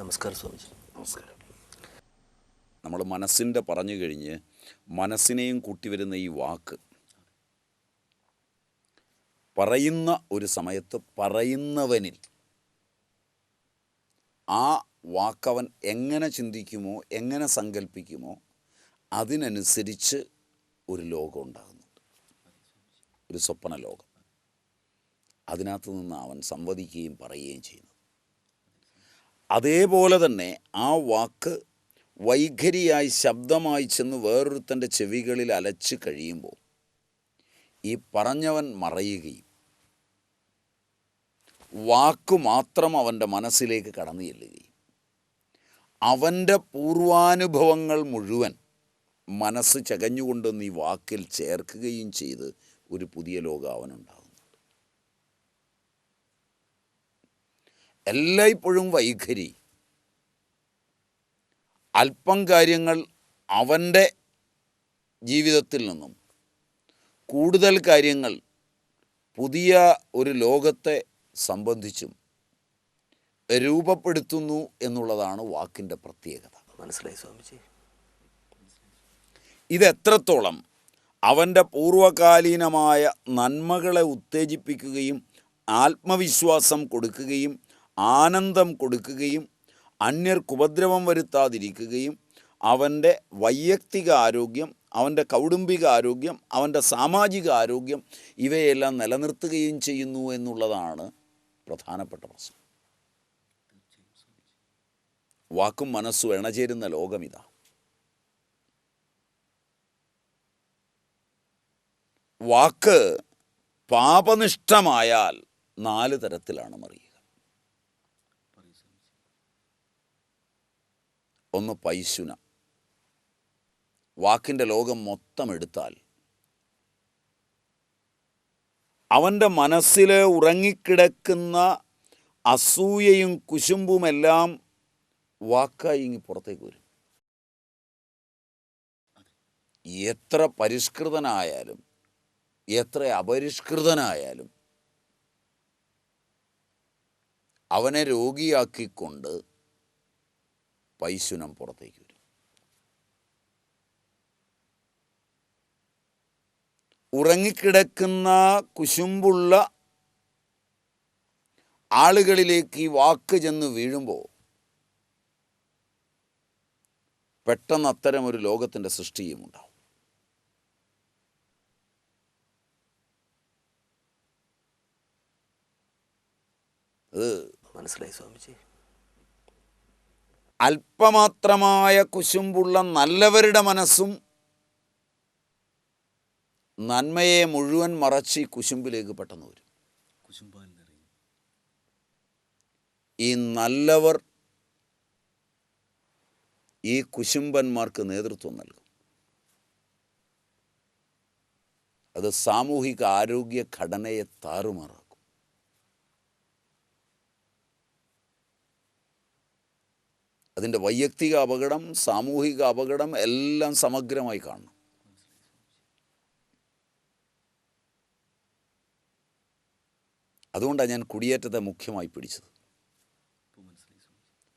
നമസ്കാരം സ്വാമിജി. നമസ്കാരം. നമ്മൾ മനസ്സിന്റെ പറഞ്ഞു കഴിഞ്ഞ് മനസ്സിനെയും കൂട്ടി വരുന്ന ഈ വാക്ക് പറയുന്ന ഒരു സമയത്ത് പറയുന്നവനിൽ ആ വാക്കവൻ എങ്ങനെ ചിന്തിക്കുമോ എങ്ങനെ സങ്കല്പിക്കുമോ അതിനനുസരിച്ച് ഒരു ലോകം ഉണ്ടാകുന്നുണ്ട്. ഒരു സ്വപ്ന ലോകം അതിനകത്ത് നിന്ന് അവൻ സംവദിക്കുകയും പറയുകയും ചെയ്യുന്നു. അതേപോലെ തന്നെ ആ വാക്ക് വൈഖരിയായി ശബ്ദമായി ചെന്ന് വേറൊരുത്തന്റെ ചെവികളിൽ അലച്ച് കഴിയുമ്പോൾ ഈ പറഞ്ഞവൻ മറയുകയും വാക്കു മാത്രം അവന്റെ മനസ്സിലേക്ക് കടന്നു ചെല്ലുകയും അവന്റെ പൂർവാനുഭവങ്ങൾ മുഴുവൻ മനസ്സ് ചകഞ്ഞുകൊണ്ടൊന്ന് ഈ വാക്കിൽ ചേർക്കുകയും ചെയ്ത് ഒരു പുതിയ ലോകം അവനുണ്ടാകുന്നു എല്ലായ്പ്പോഴും വൈഖരി. അല്പം കാര്യങ്ങൾ അവന്റെ ജീവിതത്തിൽ നിന്നും കൂടുതൽ കാര്യങ്ങൾ പുതിയ ഒരു ലോകത്തെ സംബന്ധിച്ചും രൂപപ്പെടുത്തുന്നു എന്നുള്ളതാണ് വാക്കിന്റെ പ്രത്യേകത. മനസ്സിലായി സ്വാമിജി. ഇതെത്രത്തോളം അവന്റെ പൂർവകാലീനമായ നന്മകളെ ഉത്തേജിപ്പിക്കുകയും ആത്മവിശ്വാസം കൊടുക്കുകയും ആനന്ദം കൊടുക്കുകയും അന്യർക്ക് ഉപദ്രവം വരുത്താതിരിക്കുകയും അവന്റെ വൈയക്തിക ആരോഗ്യം അവന്റെ കൗടുംബിക ആരോഗ്യം അവന്റെ സാമാജിക ആരോഗ്യം ഇവയെല്ലാം നിലനിർത്തുകയും ചെയ്യുന്നു എന്നുള്ളതാണ് പ്രധാനപ്പെട്ട പ്രശ്നം. വാക്കും മനസ്സും ഇണചേരുന്ന ലോകമിതാ. വാക്ക് പാപനിഷ്ഠമായാൽ നാല് തരത്തിലാണ് മറിയുക. ഒന്ന് പൈശുന. വാക്കിന്റെ ലോകം മൊത്തം എടുത്താൽ. അവന്റെ മനസ്സിൽ ഉറങ്ങിക്കിടക്കുന്ന അസൂയയും കുശുമ്പുമെല്ലാം വാക്കായി ഇങ്ങി പുറത്തേക്ക് വരും. എത്ര പരിഷ്കൃതനായാലും എത്ര അപരിഷ്കൃതനായാലും അവനെ രോഗിയാക്കിക്കൊണ്ട് പൈശുനം പുറത്തേക്ക് വരും. ഉറങ്ങിക്കിടക്കുന്ന കുശുമ്പുള്ള ആളുകളിലേക്ക് ഈ വാക്ക് ചെന്ന് വീഴുമ്പോൾ പെട്ടെന്ന് അത്തരം ഒരു ലോകത്തിന്റെ സൃഷ്ടിയും ഉണ്ടാവും. അത് മനസ്സിലായി സ്വാമിജി. അല്പമാത്രമായ കുശുമ്പുള്ള നല്ലവരുടെ മനസ്സും നന്മയെ മുഴുവൻ മറച്ച് ഈ കുശുമ്പിലേക്ക് പെട്ടെന്ന് വരും. ഈ നല്ലവർ ഈ കുശുംബന്മാർക്ക് നേതൃത്വം നൽകും. അത് സാമൂഹിക ആരോഗ്യ ഘടനയെ താറുമാറാക്കും. അതിന്റെ വൈയക്തിക അപകടം സാമൂഹിക അപകടം എല്ലാം സമഗ്രമായി കാണണം. അതുകൊണ്ടാണ് ഞാൻ കുടിയേറ്റത്തെ മുഖ്യമായി പിടിച്ചത്.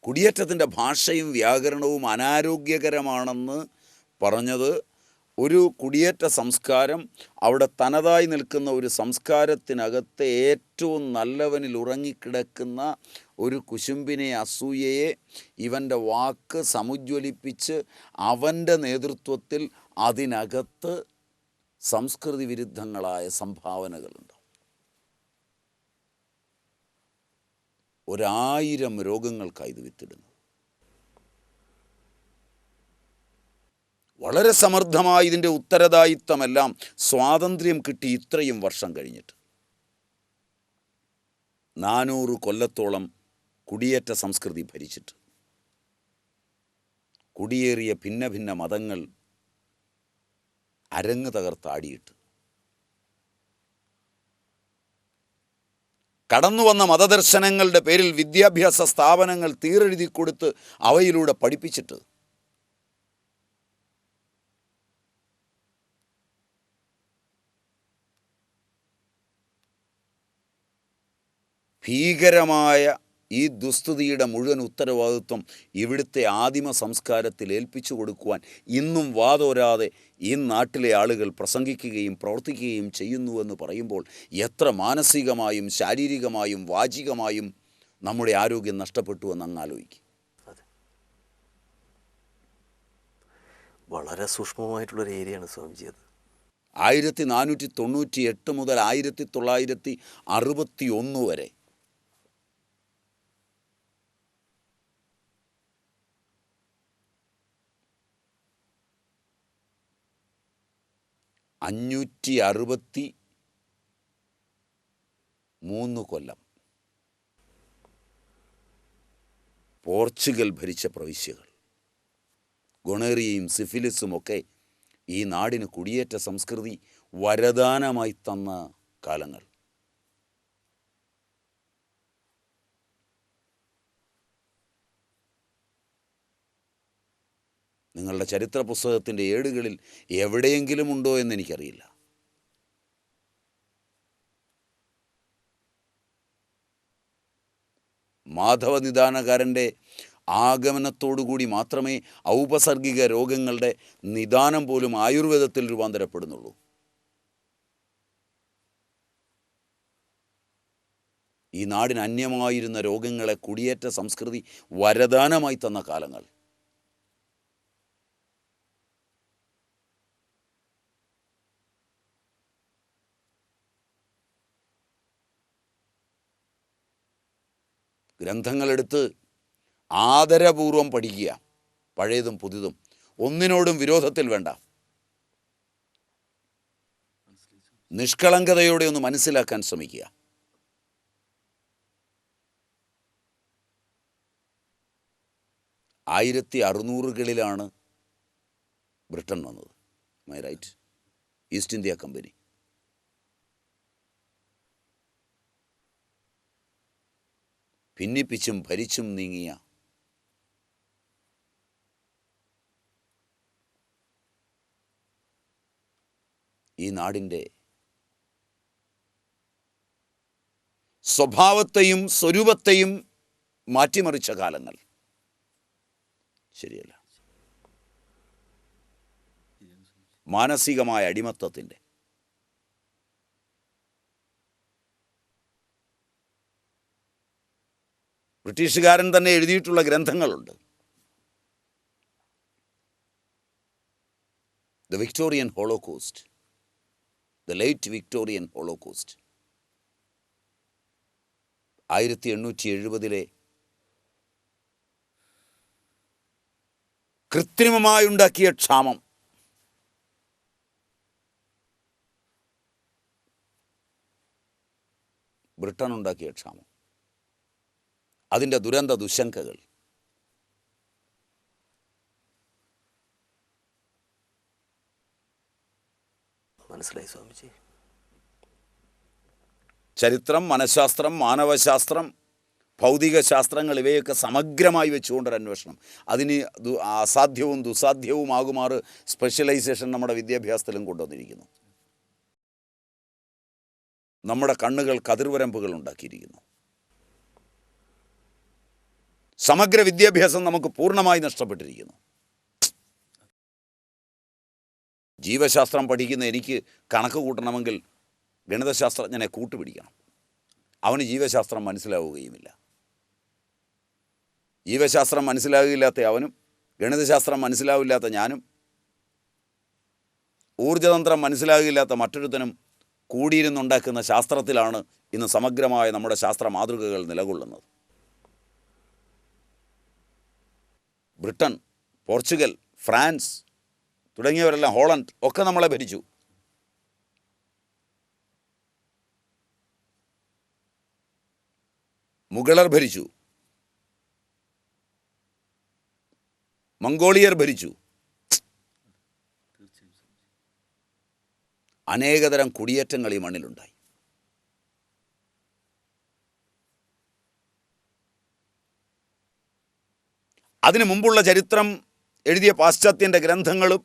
കുടിയേറ്റത്തിന്റെ ഭാഷയും വ്യാകരണവും അനാരോഗ്യകരമാണെന്ന് പറഞ്ഞത് ഒരു കുടിയേറ്റ സംസ്കാരം അവിടെ തനതായി നിൽക്കുന്ന ഒരു സംസ്കാരത്തിനകത്തെ ഏറ്റവും നല്ലവനിൽ ഉറങ്ങിക്കിടക്കുന്ന ഒരു കുശുമ്പിനെ അസൂയയെ ഇവന്റെ വാക്ക് സമുജ്വലിപ്പിച്ച് അവന്റെ നേതൃത്വത്തിൽ അതിനകത്ത് സംസ്കൃതി വിരുദ്ധങ്ങളായ സംഭാവനകളുണ്ട് ഒരായിരം രോഗങ്ങൾക്കായി ഇത് വിത്തിടുന്നു വളരെ സമർത്ഥമായി ഇതിന്റെ ഉത്തരദായിത്വമെല്ലാം സ്വാതന്ത്ര്യം കിട്ടി ഇത്രയും വർഷം കഴിഞ്ഞിട്ട്. നാനൂറ് കൊല്ലത്തോളം കുടിയേറ്റ സംസ്കൃതി ഭരിച്ചിട്ട്. കുടിയേറിയ ഭിന്ന ഭിന്ന മതങ്ങൾ അരങ്ങ് തകർത്താടിയിട്ട് കടന്നു വന്ന മതദർശനങ്ങളുടെ പേരിൽ വിദ്യാഭ്യാസ സ്ഥാപനങ്ങൾ തീരെഴുതി കൊടുത്ത് അവയിലൂടെ പഠിപ്പിച്ചിട്ട്. ഭീകരമായ ഈ ദുസ്ഥിതിയുടെ മുഴുവൻ ഉത്തരവാദിത്വം ഇവിടുത്തെ ആദിമ സംസ്കാരത്തിൽ ഏൽപ്പിച്ചു കൊടുക്കുവാൻ ഇന്നും വാതോരാതെ ഈ നാട്ടിലെ ആളുകൾ പ്രസംഗിക്കുകയും പ്രവർത്തിക്കുകയും ചെയ്യുന്നുവെന്ന് പറയുമ്പോൾ എത്ര മാനസികമായും ശാരീരികമായും വാചികമായും നമ്മുടെ ആരോഗ്യം നഷ്ടപ്പെട്ടു എന്ന് അങ്ങ് ആലോചിക്കും. വളരെ സൂക്ഷ്മമായിട്ടുള്ളൊരു ഏരിയയാണ് സ്വാമിജി അത്. ആയിരത്തി നാനൂറ്റി തൊണ്ണൂറ്റി എട്ട് മുതൽ ആയിരത്തി തൊള്ളായിരത്തി അറുപത്തി ഒന്ന് വരെ അഞ്ഞൂറ്റി അറുപത്തി മൂന്ന് കൊല്ലം. പോർച്ചുഗൽ ഭരിച്ച പ്രവിശ്യകൾ. ഗുണേറിയയും സിഫിലിസുമൊക്കെ ഈ നാടിന് കുടിയേറ്റ സംസ്കൃതി വരദാനമായി തന്ന കാലങ്ങൾ. നിങ്ങളുടെ ചരിത്ര പുസ്തകത്തിന്റെ ഏടുകളിൽ എവിടെയെങ്കിലും ഉണ്ടോ എന്ന് എനിക്കറിയില്ല. മാധവ നിദാനകാരന്റെ ആഗമനത്തോടുകൂടി മാത്രമേ ഔപസർഗിക രോഗങ്ങളുടെ നിദാനം പോലും ആയുർവേദത്തിൽ രൂപാന്തരപ്പെടുന്നുള്ളൂ. ഈ നാടിന് അന്യമായിരുന്ന രോഗങ്ങളെ കുടിയേറ്റ സംസ്കൃതി വരദാനമായി തന്ന കാലങ്ങൾ. ഗ്രന്ഥങ്ങളെടുത്ത് ആദരപൂർവം പഠിക്കുക. പഴയതും പുതിയതും. ഒന്നിനോടും വിരോധത്തിൽ വേണ്ട. നിഷ്കളങ്കതയോടെ ഒന്ന് മനസ്സിലാക്കാൻ ശ്രമിക്കുക. ആയിരത്തി അറുന്നൂറുകളിലാണ് ബ്രിട്ടൻ വന്നത്. മൈ റൈറ്റ് ഈസ്റ്റ് ഇന്ത്യ കമ്പനി ഭിന്നിപ്പിച്ചും ഭരിച്ചും നീങ്ങിയ ഈ നാടിന്റെ സ്വഭാവത്തെയും സ്വരൂപത്തെയും മാറ്റിമറിച്ച കാലങ്ങൾ. ശരിയല്ല. മാനസികമായ അടിമത്തത്തിന്റെ ബ്രിട്ടീഷുകാരൻ തന്നെ എഴുതിയിട്ടുള്ള ഗ്രന്ഥങ്ങളുണ്ട്. The Victorian Holocaust the late Victorian Holocaust ആയിരത്തി എണ്ണൂറ്റി എഴുപതിലെ കൃത്രിമമായുണ്ടാക്കിയ ക്ഷാമം. ബ്രിട്ടൻ ഉണ്ടാക്കിയ ക്ഷാമം. അതിന്റെ ദുരന്ത ദുശങ്കകൾ. മനസ്സിലായി സ്വാമിജി? ചരിത്രം മനഃശാസ്ത്രം മാനവശാസ്ത്രം ഭൗതിക ശാസ്ത്രങ്ങൾ ഇവയൊക്കെ സമഗ്രമായി വെച്ചുകൊണ്ടൊരു അന്വേഷണം. അതിന് അസാധ്യവും ദുസാധ്യവുമാകുമാറ് സ്പെഷ്യലൈസേഷൻ നമ്മുടെ വിദ്യാഭ്യാസത്തിലും കൊണ്ടുവന്നിരിക്കുന്നു. നമ്മുടെ കണ്ണുകൾ കതിർവരമ്പുകൾ ഉണ്ടാക്കിയിരിക്കുന്നു. സമഗ്ര വിദ്യാഭ്യാസം നമുക്ക് പൂർണമായി നഷ്ടപ്പെട്ടിരിക്കുന്നു. ജീവശാസ്ത്രം പഠിക്കുന്ന എനിക്ക് കണക്ക് കൂട്ടണമെങ്കിൽ ഗണിതശാസ്ത്രജ്ഞനെ കൂട്ടുപിടിക്കണം. അവന് ജീവശാസ്ത്രം മനസ്സിലാവുകയുമില്ല. ജീവശാസ്ത്രം മനസ്സിലാകില്ലാത്ത അവനും ഗണിതശാസ്ത്രം മനസ്സിലാവില്ലാത്ത ഞാനും ഊർജതന്ത്രം മനസ്സിലാകില്ലാത്ത മറ്റൊരുത്തനും കൂടിയിരുന്നുണ്ടാക്കുന്ന ശാസ്ത്രത്തിലാണ് ഇന്ന് സമഗ്രമായ നമ്മുടെ ശാസ്ത്ര മാതൃകകൾ നിലകൊള്ളുന്നത്. ബ്രിട്ടൻ പോർച്ചുഗൽ ഫ്രാൻസ് തുടങ്ങിയവരെല്ലാം ഹോളണ്ട് ഒക്കെ നമ്മളെ ഭരിച്ചു. മുഗളർ ഭരിച്ചു. മംഗോളിയർ ഭരിച്ചു. അനേകതരം കുടിയേറ്റങ്ങൾ ഈ മണ്ണിലുണ്ടായി. അതിനു മുമ്പുള്ള ചരിത്രം എഴുതിയ പാശ്ചാത്യന്റെ ഗ്രന്ഥങ്ങളും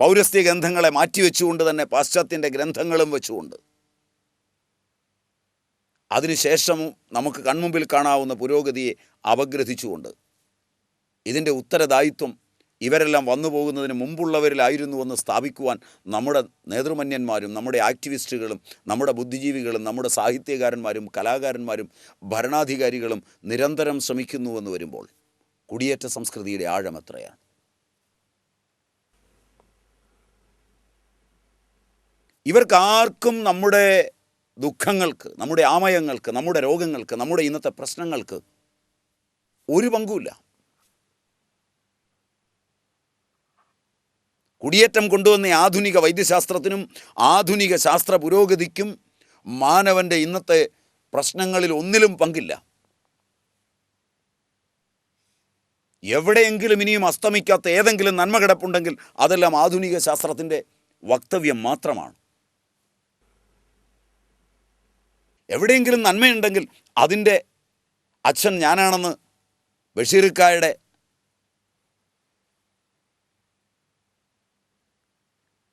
പൗരസ്ത്യ ഗ്രന്ഥങ്ങളെ മാറ്റിവെച്ചുകൊണ്ട് തന്നെ പാശ്ചാത്യന്റെ ഗ്രന്ഥങ്ങളും വെച്ചുകൊണ്ട്. അതിനുശേഷം നമുക്ക് കൺമുമ്പിൽ കാണാവുന്ന പുരോഗതിയെ അപഗ്രഥിച്ചുകൊണ്ട്. ഇതിന്റെ ഉത്തരദായിത്വം ഇവരെല്ലാം വന്നു പോകുന്നതിന് മുമ്പുള്ളവരിലായിരുന്നുവെന്ന് സ്ഥാപിക്കുവാൻ നമ്മുടെ നേതൃമന്യന്മാരും നമ്മുടെ ആക്ടിവിസ്റ്റുകളും നമ്മുടെ ബുദ്ധിജീവികളും നമ്മുടെ സാഹിത്യകാരന്മാരും കലാകാരന്മാരും ഭരണാധികാരികളും നിരന്തരം ശ്രമിക്കുന്നുവെന്ന് വരുമ്പോൾ കുടിയേറ്റ സംസ്കൃതിയുടെ ആഴം എത്രയാണ്? ഇവർക്കാർക്കും നമ്മുടെ ദുഃഖങ്ങൾക്ക് നമ്മുടെ ആമയങ്ങൾക്ക് നമ്മുടെ രോഗങ്ങൾക്ക് നമ്മുടെ ഇന്നത്തെ പ്രശ്നങ്ങൾക്ക് ഒരു പങ്കുമില്ല. കുടിയേറ്റം കൊണ്ടുവന്ന ആധുനിക വൈദ്യശാസ്ത്രത്തിനും ആധുനിക ശാസ്ത്ര പുരോഗതിക്കും മാനവന്റെ ഇന്നത്തെ പ്രശ്നങ്ങളിൽ ഒന്നിലും പങ്കില്ല. എവിടെയെങ്കിലും ഇനിയും അസ്തമിക്കാത്ത ഏതെങ്കിലും നന്മ കിടപ്പുണ്ടെങ്കിൽ അതെല്ലാം ആധുനിക ശാസ്ത്രത്തിന്റെ വക്തവ്യം മാത്രമാണ്. എവിടെയെങ്കിലും നന്മയുണ്ടെങ്കിൽ അതിന്റെ അച്ഛൻ ഞാനാണെന്ന് ബഷീർക്കായുടെ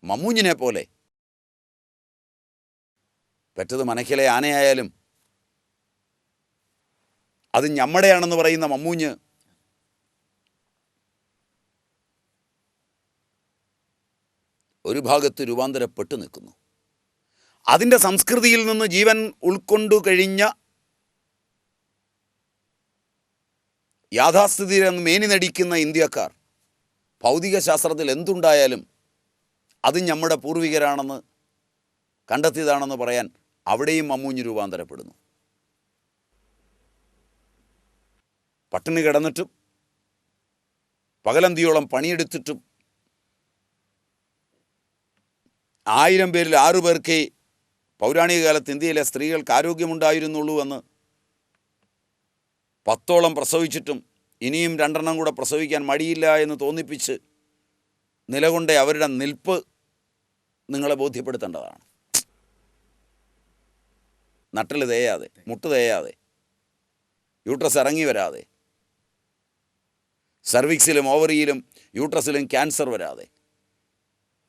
മമ്മൂഞ്ഞിനെ പോലെ പെറ്റത് മനക്കിലെ ആനയായാലും അത് ഞമ്മടെയാണെന്ന് പറയുന്ന മമ്മൂഞ്ഞ് ഒരു ഭാഗത്ത് രൂപാന്തരപ്പെട്ടു നിൽക്കുന്നു. അതിന്റെ സംസ്കൃതിയിൽ നിന്ന് ജീവൻ ഉൾക്കൊണ്ടു കഴിഞ്ഞ യാഥാസ്ഥിതിയിൽ നിന്ന് മേനി നടിക്കുന്ന ഇന്ത്യക്കാർ ഭൗതിക ശാസ്ത്രത്തിൽ എന്തുണ്ടായാലും അത് നമ്മുടെ പൂർവികരാണെന്ന് കണ്ടെത്തിയതാണെന്ന് പറയാൻ അവിടെയും മമ്മൂഞ്ഞ് രൂപാന്തരപ്പെടുന്നു. പട്ടിണി കിടന്നിട്ടും പകലന്തിയോളം പണിയെടുത്തിട്ടും ആയിരം പേരിൽ ആറു പേർക്കേ പൗരാണിക കാലത്ത് ഇന്ത്യയിലെ സ്ത്രീകൾക്ക് ആരോഗ്യമുണ്ടായിരുന്നുള്ളൂ എന്ന് പത്തോളം പ്രസവിച്ചിട്ടും ഇനിയും രണ്ടെണ്ണം കൂടെ പ്രസവിക്കാൻ മടിയില്ല എന്ന് തോന്നിപ്പിച്ച് നിലകൊണ്ട അവരുടെ നിൽപ്പ് നിങ്ങളെ ബോധ്യപ്പെടുത്തേണ്ടതാണ്. നട്ടിൽ തേയാതെ മുട്ട് തേയാതെ യൂട്രസ് ഇറങ്ങി വരാതെ സർവിക്സിലും ഓവറിയിലും യൂട്രസിലും ക്യാൻസർ വരാതെ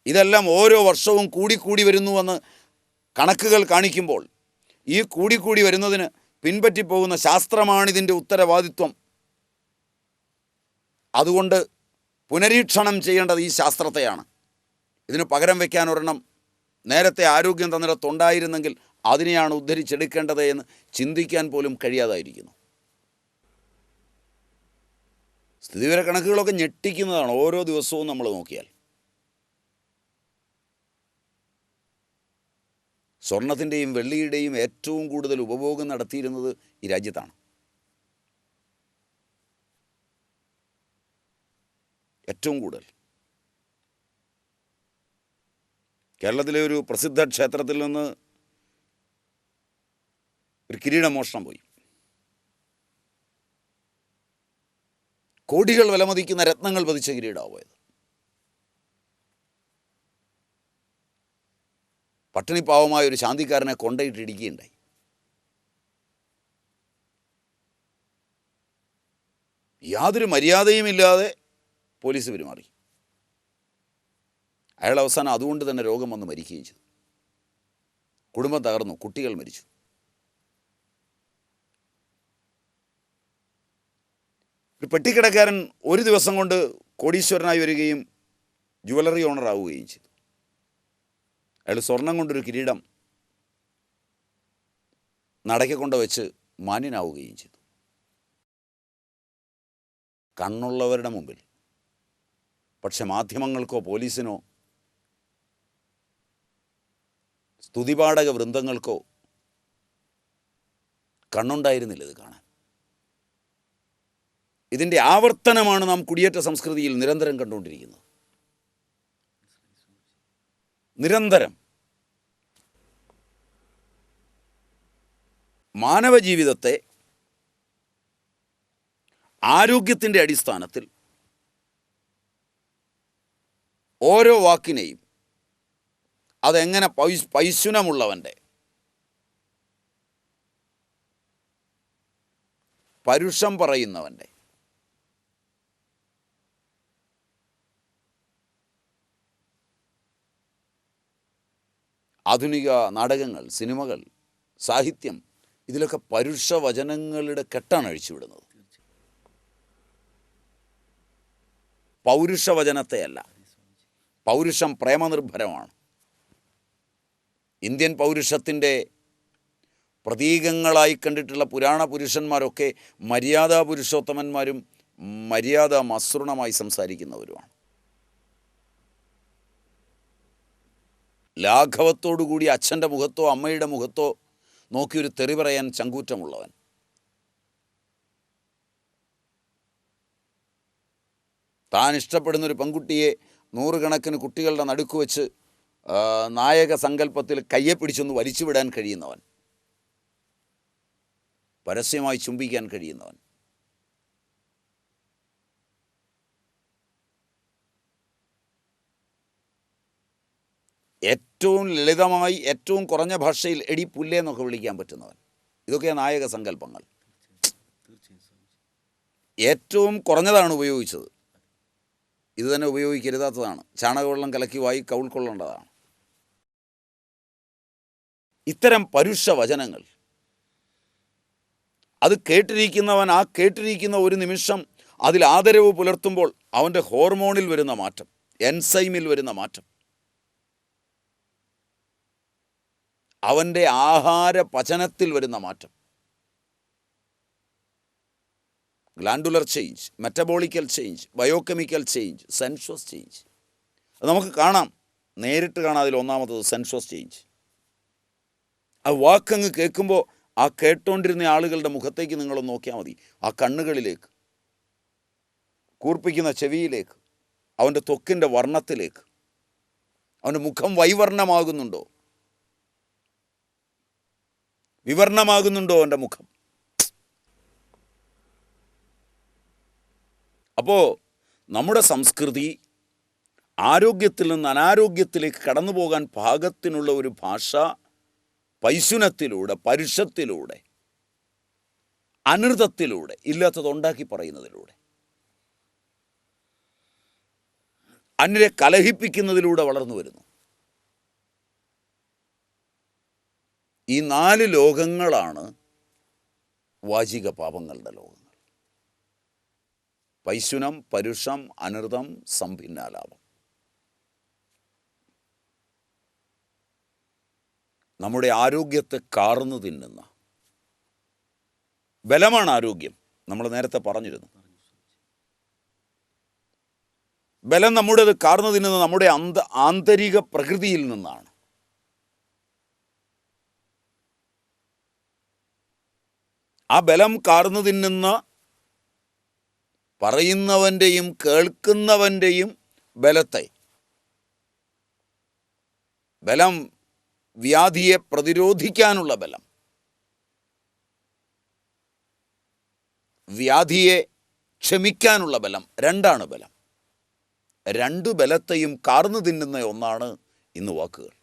ഇതെല്ലാം ഓരോ വർഷവും കൂടിക്കൂടി വരുന്നുവെന്ന് കണക്കുകൾ കാണിക്കുമ്പോൾ ഈ കൂടിക്കൂടി വരുന്നതിന് പിൻപറ്റിപ്പോകുന്ന ശാസ്ത്രമാണിതിന്റെ ഉത്തരവാദിത്വം. അതുകൊണ്ട് പുനരീക്ഷണം ചെയ്യേണ്ടത് ഈ ശാസ്ത്രത്തെയാണ്. ഇതിന് പകരം വയ്ക്കാൻ ഒരെണ്ണം നേരത്തെ ആരോഗ്യം തന്നിടത്തുണ്ടായിരുന്നെങ്കിൽ അതിനെയാണ് ഉദ്ധരിച്ചെടുക്കേണ്ടത് എന്ന് ചിന്തിക്കാൻ പോലും കഴിയാതായിരിക്കുന്നു. സ്ഥിതിവിവര കണക്കുകളൊക്കെ ഞെട്ടിക്കുന്നതാണ് ഓരോ ദിവസവും നമ്മൾ നോക്കിയാൽ. സ്വർണത്തിന്റെയും വെള്ളിയുടെയും ഏറ്റവും കൂടുതൽ ഉപഭോഗം നടത്തിയിരുന്നത് ഈ രാജ്യത്താണ്. ഏറ്റവും കൂടുതൽ. കേരളത്തിലെ ഒരു പ്രസിദ്ധ ക്ഷേത്രത്തിൽ നിന്ന് ഒരു കിരീടമോഷണം പോയി. കോടികൾ വിലമതിക്കുന്ന രത്നങ്ങൾ പതിച്ച കിരീടമാണ് പട്ടിണിപ്പാവമായ ഒരു ശാന്തിക്കാരനെ കൊണ്ടയിട്ട് ഇടിക്കുകയുണ്ടായി യാതൊരു മര്യാദയുമില്ലാതെ പോലീസ് പെരുമാറി. അയാൾ അവസാനം അതുകൊണ്ട് തന്നെ രോഗം വന്ന് മരിക്കുകയും ചെയ്തു. കുടുംബം തകർന്നു കുട്ടികൾ മരിച്ചു. ഒരു പെട്ടിക്കടക്കാരൻ ഒരു ദിവസം കൊണ്ട് കോടീശ്വരനായി വരികയും ജുവലറി ഓണർ ആവുകയും ചെയ്തു. അയാൾ സ്വർണം കൊണ്ടൊരു കിരീടം നടക്കെ കൊണ്ട് വെച്ച് മാന്യനാവുകയും ചെയ്തു. കണ്ണുള്ളവരുടെ മുമ്പിൽ. പക്ഷെ മാധ്യമങ്ങൾക്കോ പോലീസിനോ സ്തുതിപാഠക വൃന്ദങ്ങൾക്കോ കണ്ണുണ്ടായിരുന്നില്ല ഇത് കാണാൻ. ഇതിന്റെ ആവർത്തനമാണ് നാം കുടിയേറ്റ സംസ്കൃതിയിൽ നിരന്തരം കണ്ടുകൊണ്ടിരിക്കുന്നത്. നിരന്തരം. മാനവ ജീവിതത്തെ ആരോഗ്യത്തിന്റെ അടിസ്ഥാനത്തിൽ ഓരോ വാക്കിനെയും അതെങ്ങനെ പൈ- പൈശുനമുള്ളവന്റെ പരുഷം പറയുന്നവന്റെ ആധുനിക നാടകങ്ങൾ സിനിമകൾ സാഹിത്യം ഇതിലൊക്കെ പരുഷ വചനങ്ങളുടെ കെട്ടാണ് അഴിച്ചുവിടുന്നത്. പൗരുഷവചനത്തെയല്ല പൗരുഷം പ്രേമനിർഭരമാണ്. ഇന്ത്യൻ പൗരുഷത്തിന്റെ പ്രതീകങ്ങളായി കണ്ടിട്ടുള്ള പുരാണ പുരുഷന്മാരൊക്കെ മര്യാദാ പുരുഷോത്തമന്മാരും മര്യാദ മസൃണമായി സംസാരിക്കുന്നവരുമാണ്. ലാഘവത്തോടുകൂടി അച്ഛന്റെ മുഖത്തോ അമ്മയുടെ മുഖത്തോ നോക്കി ഒരു തെറി പറയാൻ ചങ്കൂറ്റമുള്ളവൻ. താൻ ഇഷ്ടപ്പെടുന്ന ഒരു പെൺകുട്ടിയെ നൂറുകണക്കിന് കുട്ടികളുടെ നടുക്ക് വെച്ച് നായക സങ്കല്പത്തിൽ കയ്യെ പിടിച്ചൊന്ന് വലിച്ചുവിടാൻ കഴിയുന്നവൻ. പരസ്യമായി ചുംബിക്കാൻ കഴിയുന്നവൻ. ഏറ്റവും ലളിതമായി ഏറ്റവും കുറഞ്ഞ ഭാഷയിൽ എടി പുല്ലേ എന്നൊക്കെ വിളിക്കാൻ പറ്റുന്നവൻ. ഇതൊക്കെയാണ് നായക സങ്കല്പങ്ങൾ. ഏറ്റവും കുറഞ്ഞതാണ് ഉപയോഗിച്ചത്. ഇത് തന്നെ ഉപയോഗിക്കരുതാത്തതാണ്. ചാണകവെള്ളം കലക്കി വായി കവിൾക്കൊള്ളേണ്ടതാണ് ഇത്തരം പരുഷ വചനങ്ങൾ. അത് കേട്ടിരിക്കുന്നവൻ ആ കേട്ടിരിക്കുന്ന ഒരു നിമിഷം അതിൽ ആദരവ് പുലർത്തുമ്പോൾ അവന്റെ ഹോർമോണിൽ വരുന്ന മാറ്റം എൻസൈമിൽ വരുന്ന മാറ്റം. അവന്റെ ആഹാര പചനത്തിൽ വരുന്ന മാറ്റം. Glandular change metabolical change biochemical change sensuous change അത് നമുക്ക് കാണാം. നേരിട്ട് കാണാം അതിൽ ഒന്നാമത്തത് സെൻഷ്വസ് ചേഞ്ച് ആ വാക്കങ്ങ് കേൾക്കുമ്പോൾ ആ കേട്ടോണ്ടിരുന്ന ആളുകളുടെ മുഖത്തേക്ക് നിങ്ങളൊന്ന് നോക്കിയാൽ മതി. ആ കണ്ണുകളിലേക്ക് കൂർപ്പിക്കുന്ന ചെവിയിലേക്ക് അവന്റെ ത്വക്കിന്റെ വർണത്തിലേക്ക് അവന്റെ മുഖം വൈവർണമാകുന്നുണ്ടോ? വിവർണമാകുന്നുണ്ടോ എന്റെ മുഖം? അപ്പോൾ നമ്മുടെ സംസ്കൃതി ആരോഗ്യത്തിൽ നിന്ന് അനാരോഗ്യത്തിലേക്ക് കടന്നു പോകാൻ പാകത്തിനുള്ള ഒരു ഭാഷ പൈശുനത്തിലൂടെ പരുഷത്തിലൂടെ അനൃതത്തിലൂടെ ഇല്ലാത്തത് ഉണ്ടാക്കി പറയുന്നതിലൂടെ അന്യരെ കലഹിപ്പിക്കുന്നതിലൂടെ വളർന്നു വരുന്നു. ഈ നാല് ലോകങ്ങളാണ് വാചിക പാപങ്ങളുടെ ലോകങ്ങൾ. പൈശുനം പരുഷം അനൃതം സംഭിന്നാലാപം. നമ്മുടെ ആരോഗ്യത്തെ കാർന്നു തിന്നുന്ന ബലമാണ് ആരോഗ്യം. നമ്മൾ നേരത്തെ പറഞ്ഞിരുന്നു. ബലം നമ്മുടേത് കാർന്നു തിന്നുന്നത് നമ്മുടെ അന്ത ആന്തരിക പ്രകൃതിയിൽ നിന്നാണ്. ആ ബലം കാർന്നു തിന്നുന്ന പറയുന്നവന്റെയും കേൾക്കുന്നവന്റെയും ബലത്തെ ബലം വ്യാധിയെ പ്രതിരോധിക്കാനുള്ള ബലം വ്യാധിയെ ക്ഷമിക്കാനുള്ള ബലം രണ്ടാണ് ബലം. രണ്ടു ബലത്തെയും കാർന്നു തിന്നുന്ന ഒന്നാണ് ഇന്ന് വാക്കുകൾ.